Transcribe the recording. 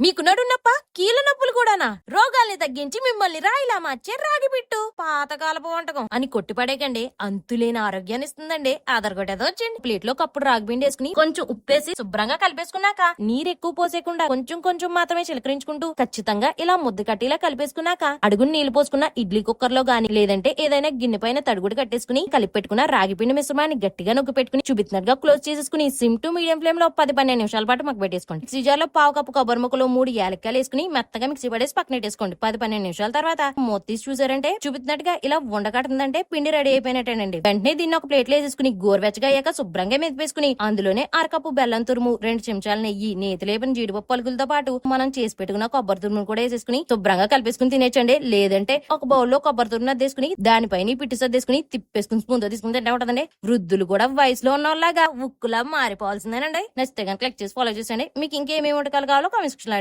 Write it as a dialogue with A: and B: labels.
A: మీకు నడునప్ప? కీళ్ళ నొప్పులు కూడానా? రోగాల్ని తగ్గించి మిమ్మల్ని రాయిలా మార్చే రాగి పిట్టు పాతకాలపు వంటకం. అని కొట్టిపడేకండి. అంతులేని ఆరోగ్యాన్ని ఇస్తుందండి. ఆధారగొట్టేదో వచ్చింది ప్లేట్లో కప్పుడు రాగి పిండి వేసుకుని కొంచెం ఉప్పేసి శుభ్రంగా కలిపేసుకున్నాక నీరు ఎక్కువ పోసేయకుండా కొంచెం కొంచెం మాత్రమే చిలకరించుకుంటూ ఖచ్చితంగా ఇలా ముద్ద కట్టిలా కలిపేసుకున్నాక అడుగుని నీళ్ళు పోసుకున్న ఇడ్లీ కుక్కర్లో గాని లేదంటే ఏదైనా గిన్నె పైన తడుగుడు కట్టేసుకుని కలిపి పెట్టుకున్న రాగి పిండి మిశ్రమాన్ని గట్టిగా నొక్కి పెట్టుకుని చూపిస్తున్నట్టుగా క్లోజ్ చేసేసుకుని సిమ్ టు మీడియం ఫ్లేమ్లో పది పన్నెండు నిమిషాల పాటు మగ్గ పెట్టేసుకోండి సిజార్లో పావు కప్పు కొబ్బరి ముక్కలు మూడు యాలక్కాయలు వేసుకుని మెత్తగా మిక్సీ పడేసి పక్కన పెట్టేసుకోండి. పది పన్నెండు నిమిషాల తర్వాత మూత తీసి చూసారంటే చూపించినట్టుగా ఇలా ఉండకడుతుందంటే పిండి రెడీ అయిపోయినట్టేనండి. వెంటనే దీన్ని ఒక ప్లేట్లో వేసేసుకుని గోరువెచ్చగా అయ్యాక శుభ్రంగా మెదిపేసుకుని అందులోనే అరకప్పు బెల్లం తురుము రెండు చెంచాల నెయ్యి నేతి లేపిన జీడిపప్పు పలుకులతో పాటు మనం చేసి పెట్టుకున్న కొబ్బరి తురుము కూడా వేసేసుకుని శుభ్రంగా కలిపేసుకుని తినేచ్చండి. లేదంటే ఒక బౌల్లో కొబ్బరి తురుము అద్దేసుకుని దానిపైన పిట్టి సర్దేసుకుని తిప్పేసుకుని స్పూన్ తీసుకుని తింటే ఉంటుందండి వృద్ధులు కూడా వయసులో ఉన్న వాళ్ళగా ఉక్కులా మారిపోవాల్సిందేనండి. నచ్చితే కనుక క్లిక్ చేసి ఫాలో చేసండి మీకు ఇంకేమేమి వంటకాలు కావాలో కామెంట్ సెక్షన్